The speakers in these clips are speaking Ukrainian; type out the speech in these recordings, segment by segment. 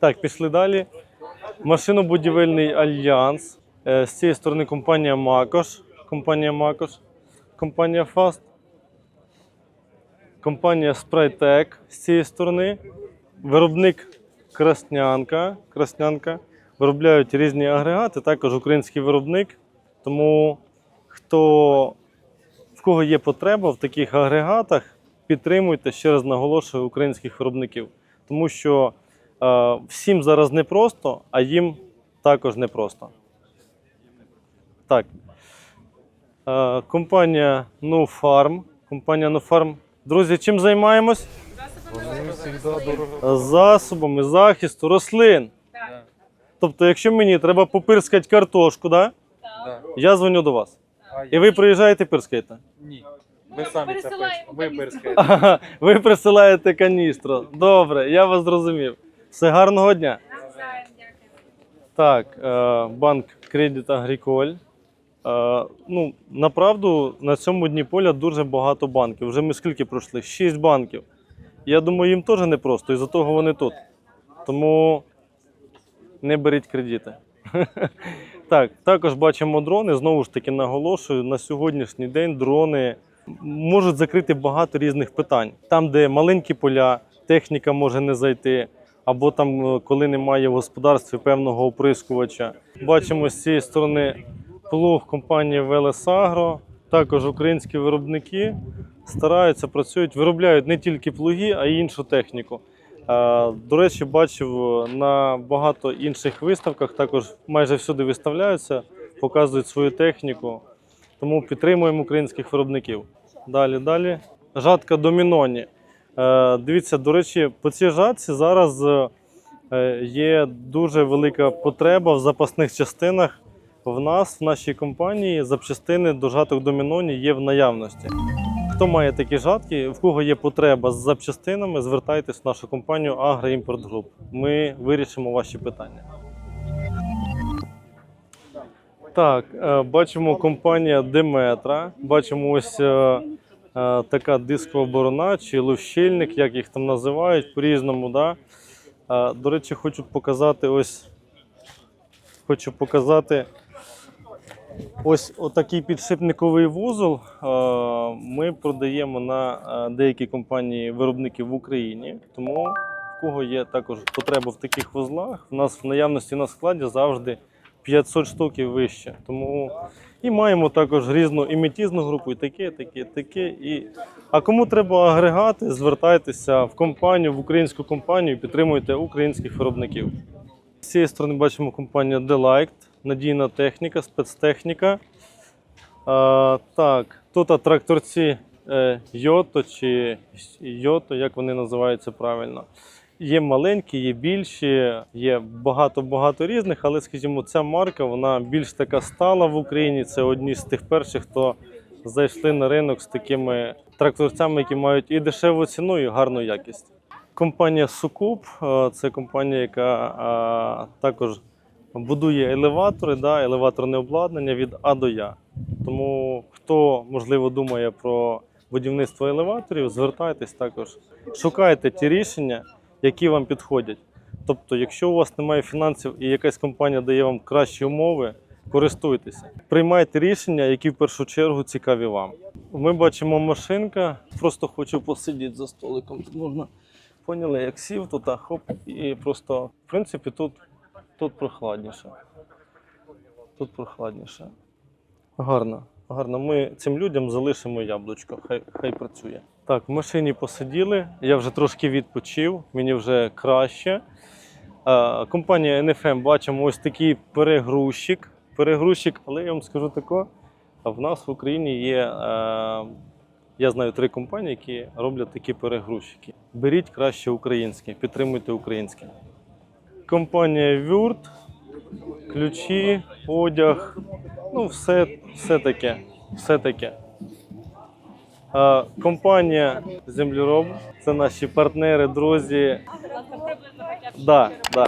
Так, пішли далі. Машинобудівельний альянс. Е, З цієї сторони компанія Макош. Компанія Макош. Компанія Фаст. Компанія Спрайтек з цієї сторони. Виробник Краснянка. Краснянка. Виробляють різні агрегати, також український виробник. Тому хто в кого є потреба в таких агрегатах, підтримуйте, ще раз наголошую, українських виробників. Тому що всім зараз непросто, а їм також непросто. Так. Е, компанія No Farm. Компанія NoFarm. Друзі, чим займаємось? Засобами захисту рослин. Тобто, якщо мені треба попирскати картошку, да? Да. я дзвоню до вас. А І ви приїжджаєте пирскаєте. Ні. Ви самі це ви пирскаєте. Ви присилаєте каністру. Добре, я вас зрозумів. Все гарного дня. Так, е, банк Кредит Агріколь. Е, ну, направду, на цьому дні поля дуже багато банків. Вже ми скільки пройшли? Шість банків. Я думаю, їм теж непросто, і за того вони тут. Тому не беріть кредити. Так, також бачимо дрони. Знову ж таки наголошую, на сьогоднішній день дрони можуть закрити багато різних питань. Там, де маленькі поля, техніка може не зайти, або там, е, коли немає в господарстві певного оприскувача. Бачимо з цієї сторони плуг компанії Велесагро. Також українські виробники стараються, працюють, виробляють не тільки плуги, а й іншу техніку. Е, До речі, бачив на багато інших виставках, також майже всюди виставляються, показують свою техніку. Тому підтримуємо українських виробників. Далі, далі. Жатка доміноні. Е, Дивіться, до речі, по цій жатці зараз е, є дуже велика потреба в запасних частинах. В нас, в нашій компанії, запчастини до жаток доміноні є в наявності. Хто має такі жатки, в кого є потреба з запчастинами, звертайтесь в нашу компанію Агроімпорт Груп. Ми вирішимо ваші питання. Так, е, бачимо компанія Деметра. Бачимо ось така дискова борона чи лущильник, як їх там називають, по-різному. Да? Е, До речі, хочу показати ось. Хочу показати ось отакий підшипниковий вузол. е, Ми продаємо на е, деякі компанії виробники в Україні. Тому в кого є також потреба в таких вузлах, в нас в наявності на складі завжди 500 штук і вище. Тому і маємо також різну імітізну групу, і таке, таке, таке. І... А кому треба агрегати, звертайтеся в компанію, в українську компанію, підтримуйте українських виробників. З цієї сторони бачимо компанію Delight, надійна техніка, спецтехніка. А, так, тут тракторці е, Йото чи Йото, як вони називаються правильно. Є маленькі, є більші, є багато-багато різних, але, скажімо, ця марка вона більш така стала в Україні. Це одні з тих перших, хто зайшли на ринок з такими тракторцями, які мають і дешеву ціну, і гарну якість. Компанія Сукуб е, це компанія, яка е, також будує елеватори, да, елеваторне обладнання від А до Я. Тому хто можливо думає про будівництво елеваторів, звертайтесь також. Шукайте ті рішення, які вам підходять. Тобто, якщо у вас немає фінансів і якась компанія дає вам кращі умови, користуйтеся. Приймайте рішення, які в першу чергу цікаві вам. Ми бачимо машинка. Просто хочу посидіти за столиком. Тут можна поняли, як сів тут, а хоп, і просто, в принципі, тут, тут прохладніше. Тут прохладніше. Гарно, гарно. Ми цим людям залишимо яблучко, хай, хай працює. Так, в машині посиділи, я вже трошки відпочив, мені вже краще. Компанія NFM бачимо ось такий перегрузчик. Перегрузчик, але я вам скажу тако, в нас в Україні є, е, я знаю три компанії, які роблять такі перегрузчики. Беріть краще українське, підтримуйте українське. Компанія Вюрт, ключі, одяг, ну все, все таке. Все таке. Е, компанія Землероб це наші партнери, друзі. Да, да.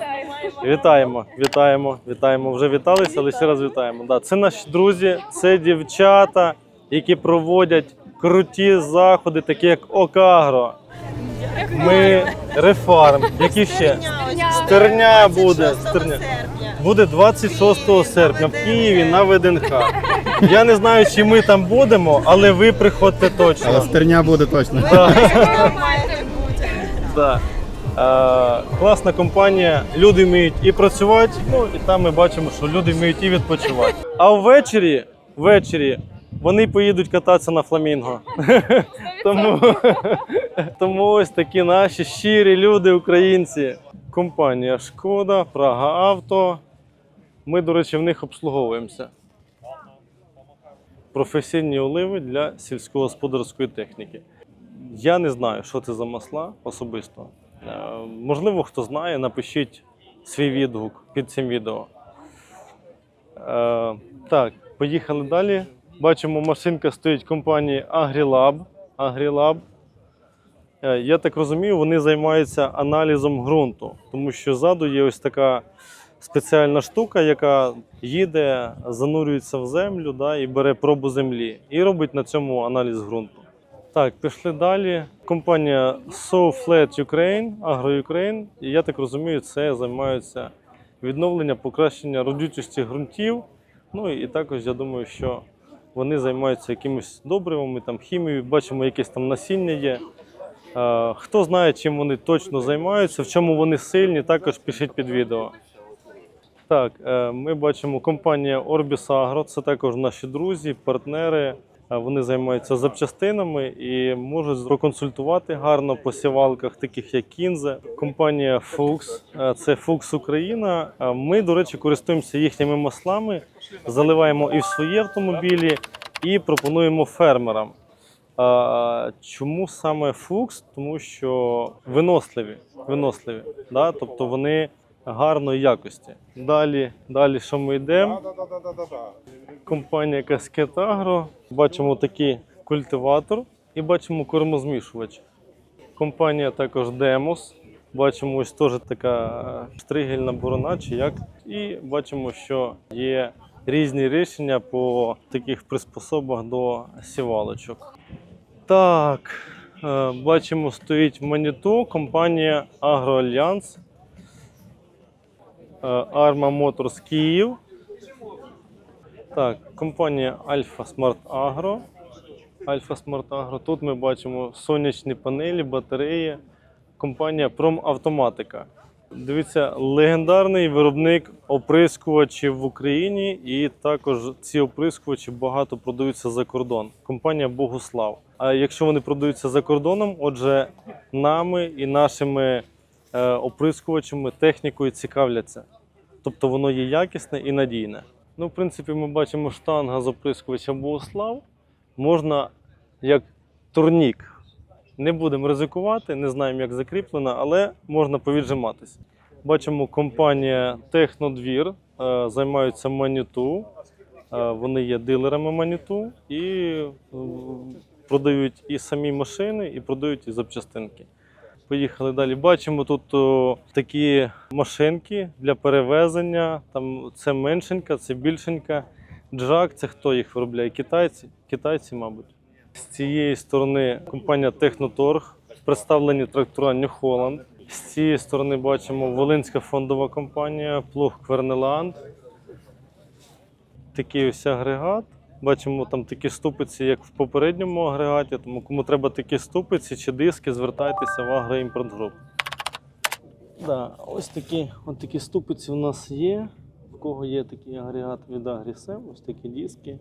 Вітаємо, вітаємо, вітаємо. Вже віталися, але ще раз вітаємо. Да, це наші друзі, це дівчата, які проводять круті заходи, такі як Окагро. Ми рефарм. Які ще? Стерня буде. Стерня. Буде 26 серпня в Києві на ВДНХ. Я не знаю, чи ми там будемо, але ви приходьте Але точно. стерня буде точно. Да. Е, класна компанія, люди вміють і працювати, ну і там ми бачимо, що люди вміють і відпочивати. А ввечері, ввечері вони поїдуть кататися на фламінго. тому, тому ось такі наші щирі люди, українці. Компанія Шкода, Прага Авто. Ми, до речі, в них обслуговуємося. Професійні оливи для сільськогосподарської техніки. Я не знаю, що це за масла особисто. Е, Можливо, хто знає, напишіть свій відгук під цим відео. Е, так, поїхали далі. Бачимо, машинка стоїть компанії AgriLab. AgriLab. Е, Я так розумію, вони займаються аналізом ґрунту, тому що ззаду є ось така спеціальна штука, яка їде, занурюється в землю да, і бере пробу землі і робить на цьому аналіз ґрунту. Так, пішли далі. Компанія SoFlat Ukraine, Agro Ukraine. І я так розумію, це займаються відновлення, покращення родючості ґрунтів. Ну і також я думаю, що вони займаються якимись добривами, там хімією, бачимо, якесь там насіння є. Е, Хто знає, чим вони точно займаються, в чому вони сильні, також пишіть під відео. Так, е, ми бачимо компанія Orbis Agro, це також наші друзі, партнери. Е, Вони займаються запчастинами і можуть проконсультувати гарно по сівалках, таких як Кінзе. Компанія Fuchs, е, це Fuchs Україна. Ми, до речі, користуємося їхніми маслами, заливаємо і в свої автомобілі, і пропонуємо фермерам. Чому саме фукс? Тому що виносливі, виносливі, да? тобто вони гарної якості. Далі, далі що ми йдемо? Компанія Agro. Бачимо такий культиватор і бачимо кормозмішувач. Компанія також Demos. Бачимо ось теж така е, штригельна борона чи як. І бачимо, що є різні рішення по таких приспособах до сівалочок. Так, е, бачимо, стоїть Маніту, компанія Агроальянс, е, Arma Motors Київ. Так, компанія Alpha Smart Agro. Alpha Smart Agro. Тут ми бачимо сонячні панелі, батареї. Компанія Промавтоматика. Дивіться, легендарний виробник оприскувачів в Україні, і також ці оприскувачі багато продаються за кордон. Компанія Богуслав. А якщо вони продаються за кордоном, отже, нами і нашими е, оприскувачами, технікою цікавляться. Тобто воно є якісне і надійне. Ну, в принципі, ми бачимо штанга з оприскувача Богуслав. Можна як турнік. Не будемо ризикувати, не знаємо, як закріплена, але можна повіджиматись. Бачимо, компанія Технодвір е, займаються маніту. Е, вони є дилерами маніту і е, продають і самі машини, і продають і запчастинки. Поїхали далі. Бачимо тут о, такі машинки для перевезення. Там це меншенька, це більшенька. Джак, це хто їх виробляє? Китайці? Китайці, мабуть. З цієї сторони компанія Техноторг, представлені трактора New Holland. З цієї сторони бачимо Волинська фондова компанія, плуг Квернеланд. Такий ось агрегат. Бачимо там такі ступиці, як в попередньому агрегаті. Тому кому треба такі ступиці чи диски, звертайтеся в Агроімпорт Груп. Да, ось такі, от такі ступиці у нас є. В кого є такий агрегат від Агрісем, ось такі диски,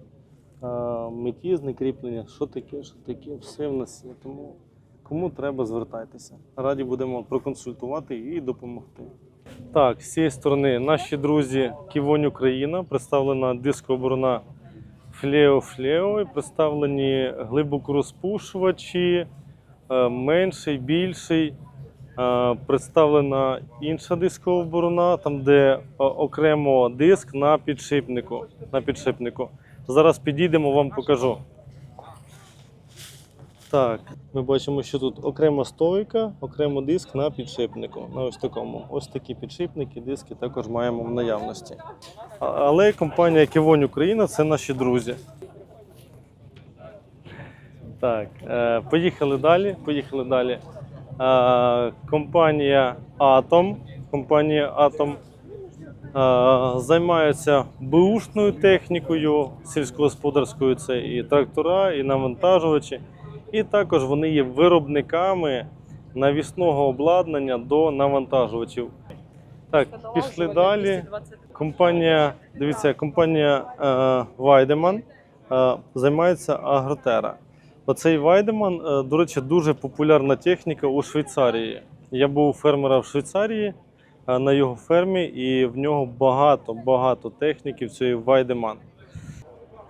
метізне кріплення, що таке, що таке, все в нас є. Тому кому треба, звертайтеся. Раді будемо проконсультувати і допомогти. Так, з цієї сторони наші друзі Ківонь Україна, представлена дискооборона Флео Флео, і представлені глибокорозпушувачі, е, менший, більший. Е, Представлена інша дискова борона, там де окремо диск на підшипнику. На підшипнику. Зараз підійдемо, вам покажу. Так, ми бачимо, що тут окрема стойка, окремо диск на підшипнику. На ось такому. Ось такі підшипники, диски також маємо в наявності. Але компанія Ківонь Україна це наші друзі. Так, е, поїхали далі. Поїхали далі. Е, компанія Atom. Компанія Atom е, займається бушною технікою, сільськогосподарською це і трактора, і навантажувачі. І також вони є виробниками навісного обладнання до навантажувачів. Так, пішли далі. Компанія, дивіться, компанія Вайдеман е, займається агротера. Оцей Вайдеман, до речі, дуже популярна техніка у Швейцарії. Я був у фермера в Швейцарії е, на його фермі, і в нього багато багато техніків цієї Вайдеман.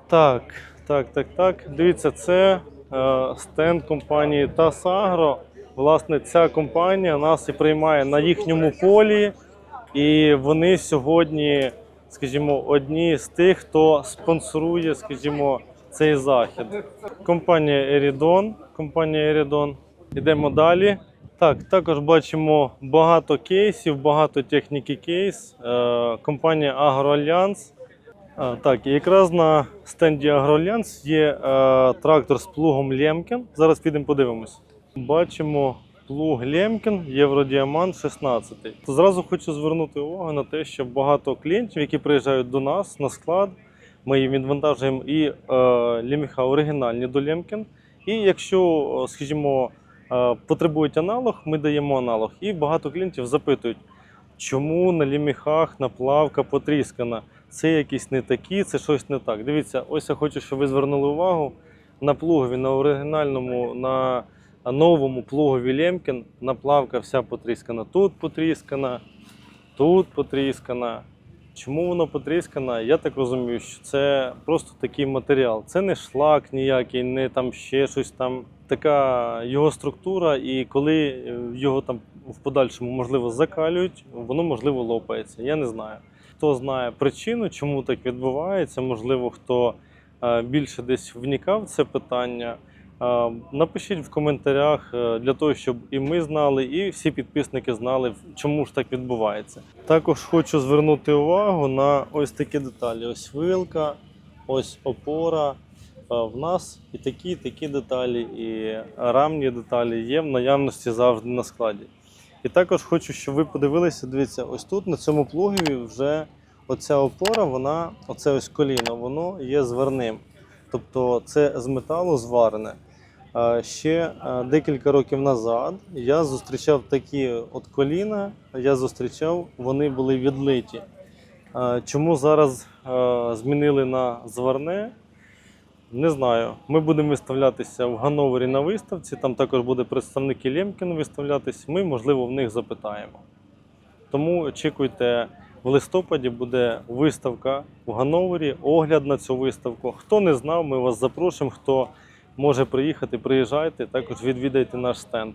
Так, так, так, так. Дивіться, це стенд компанії Тасагро. Власне, ця компанія нас і приймає на їхньому полі. І вони сьогодні, скажімо, одні з тих, хто спонсорує, скажімо, цей захід. Компанія Ерідон. Компанія Ерідон. Ідемо далі. Так, також бачимо багато кейсів, багато техніки кейс. Е, компанія Агроальянс. Так, і якраз на стенді Агроальянс є е, трактор з плугом Лємкін. Зараз підемо подивимось. Бачимо плуг Лємкін Євродіамант 16. То зразу хочу звернути увагу на те, що багато клієнтів, які приїжджають до нас на склад, ми їм відвантажуємо і е, ліміха оригінальні до Лємкін. І якщо, е, скажімо, е, потребують аналог, ми даємо аналог. І багато клієнтів запитують, чому на ліміхах наплавка потріскана. Це якісь не такі, це щось не так. Дивіться, ось я хочу, щоб ви звернули увагу на плугові, на оригінальному, на новому плугові Лемкін наплавка вся потріскана. Тут потріскана, тут потріскана. Чому воно потріскана? Я так розумію, що це просто такий матеріал. Це не шлак ніякий, не там ще щось там. Така його структура, і коли е, його там в подальшому можливо закалюють, воно можливо лопається. Я не знаю. Хто знає причину, чому так відбувається, можливо, хто е, більше десь вникав в це питання. Е, Напишіть в коментарях е, для того, щоб і ми знали, і всі підписники знали, чому ж так відбувається. Також хочу звернути увагу на ось такі деталі: ось вилка, ось опора. В нас і такі, і такі деталі, і рамні деталі є в наявності завжди на складі. І також хочу, щоб ви подивилися, дивіться, ось тут на цьому плугові вже оця опора, вона, оце ось коліно, воно є зварним. Тобто це з металу зварене. Ще декілька років назад я зустрічав такі от коліна, я зустрічав, вони були відлиті. Чому зараз змінили на зварне? Не знаю. Ми будемо виставлятися в Гановері на виставці. Там також буде представники Лємкін виставлятись. Ми, можливо, в них запитаємо. Тому очікуйте, в листопаді буде виставка в Гановері, огляд на цю виставку. Хто не знав, ми вас запрошуємо. Хто може приїхати, приїжджайте, також відвідайте наш стенд.